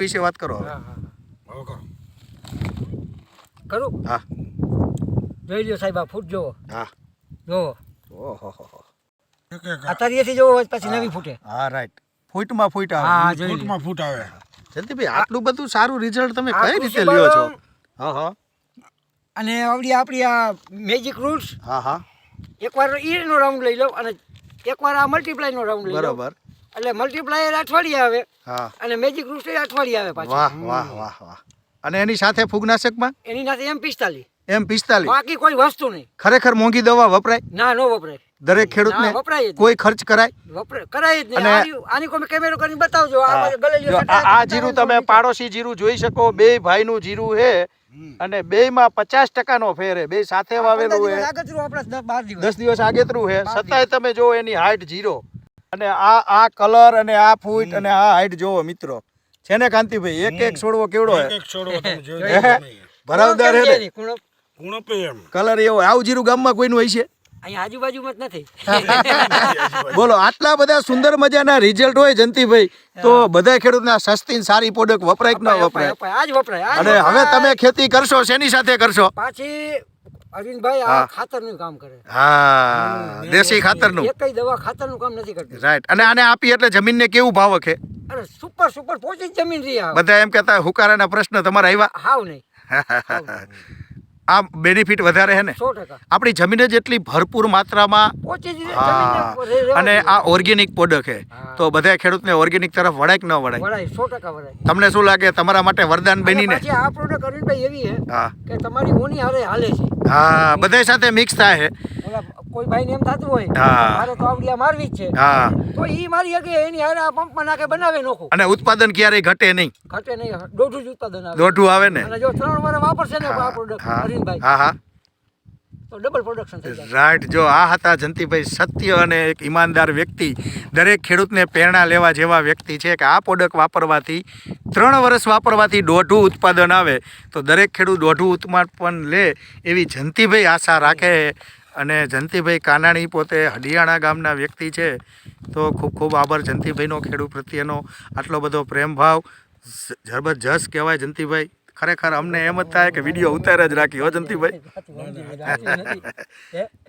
વિશે વાત કરો હવે. હા હા હવે કરો. કરું? હા. જોઈ લ્યો સાહેબ આ ફૂટ જોવો. હા. જોવો. ઓહો હો હો. તળિયેથી જોવો પછી નવી ફૂટે. હા રાઈટ ફૂટમાં ફૂટ આવે. હા ફૂટમાં ફૂટ આવે. જલ્દીભાઈ આટલું બધું સારું રિઝલ્ટ તમે કઈ રીતે લ્યો છો? હા હા. અને આવડી આપણી આ મેજિક રૂલ્સ હા હા. એકવાર ઈરનો રાઉન્ડ લઈ લો અને એકવાર આ મલ્ટીપ્લાયનો રાઉન્ડ લઈ લો. બરોબર. એટલે મલ્ટીપ્લાયર અઠવાડિયે આવે અને મેજિક રૂસ્ટર અઠવાડિયે આવે પાછું. વાહ વાહ વાહ વાહ. અને એની સાથે ફૂગનાશકમાં? એની સાથે એમ પિસ્તાલીસ. એમ પિસ્તાલીસ. બાકી કોઈ વસ્તુ નહીં. ખરેખર મોંઘી દવા વપરાય? ના નો વપરાય. દરેક ખેડૂતને ના, વપરાય કોઈ ખર્ચ કરાય? વપરાય કરાય જ નહીં. આની કોઈ કેમેરો કરીને બતાવજો. આ હા. આ જીરું તમે પાડોશી જીરું જોઈ શકો. બે ભાઈનું જીરું છે અને બે માં પચાસ ટકા નો ફેર બે સાથે વાવેલું આપણા દસ દિવસ આગેતરું છે. બાર છતાંય તમે જો એની હાઈટ જીરો. અને આ આ કલર અને આ ફૂટ અને આ હાઈટ જોવો મિત્રો. છે ને કાંતિભાઈ? એક એક છોડવો કેવડો એક છોડવો. ભરાવદાર હે ને કલર એવો. આવું જીરું ગામમાં કોઈનું હોય છે આજુબાજુમાં જ નથી. બોલો આટલા બધા સુંદર મજાના રિઝલ્ટ હોય જંતીભાઈ તો બધા ખેડૂતના આ સસ્તી ને સારી પ્રોડક્ટ વપરાય કે ન વપરાય આજ વપરાય અને હવે તમે ખેતી કરશો શેની સાથે કરશો? પાછી અરવિંદભાઈ આ હા. ખાતરનું કામ કરે. હા દેશી ખાતરનું. એકય દવા ખાતરનું કામ નથી કરતી. રાઈટ અને આને આપી એટલે જમીનને કેવું ભાવ છે અરે સુપર સુપર પોચી જમીન રહી આ. બધા એમ કહેતા હુકારાના પ્રશ્ન તમારા આવ્યા. હાવ નહીં. આ બેનિફિટ વધારે છે ને? આપણી જમીન જ એટલી ભરપૂર માત્રામાં હા અને આ ઓર્ગેનિક પ્રોડક્ટ છે તો બધા ખેડૂતને ઓર્ગેનિક તરફ વળાય કે ન વળાય? તમને શું લાગે? તમારા માટે વરદાન બની બનીને? આ પ્રોડક્ટ અરવિંદભાઈ એવી છે કે તમારી ઓની હારે હાલે છે. હા બધા સાથે મિક્સ થાય કોઈ ભાઈને એમ થતું હોય હા. મારે તો આવડિયા મારવી જ છે. હા. તો ઈ મારી હકે એની હારે આ પંપમાં નાખે બનાવે નોખું. અને ઉત્પાદન ક્યારેય ઘટે નહીં. ઘટે નહીં દોઢું જ ઉત્પાદન આવે. દોઢું આવે ને? અને જો ત્રણ વાર વાપરશે ને આ પ્રોડક્ટ હા. અરવિંદભાઈ. હા હા. તો ડબલ પ્રોડક્શન થઈ રાઈટ, જો આ હતા જંતીભાઈ સત્ય અને એક ઈમાનદાર વ્યક્તિ. દરેક ખેડૂતને પ્રેરણા લેવા જેવા વ્યક્તિ છે કે આ પ્રોડક્ટ વાપરવાથી, ત્રણ વર્ષ વાપરવાથી દોઢું ઉત્પાદન આવે. તો દરેક ખેડૂત દોઢું ઉત્પાદન લે એવી જંતીભાઈ આશા રાખે. અને જંતીભાઈ કાનાણી પોતે હડિયાણા ગામના વ્યક્તિ છે. તો ખૂબ ખૂબ આભાર જંતીભાઈનો ખેડૂત પ્રત્યેનો આટલો બધો પ્રેમભાવ. જબરજસ્ત કહેવાય જંતીભાઈ. ખરેખર અમને એમ જ થાય કે વીડિયો ઉતાર જ રાખી હો જંતીભાઈ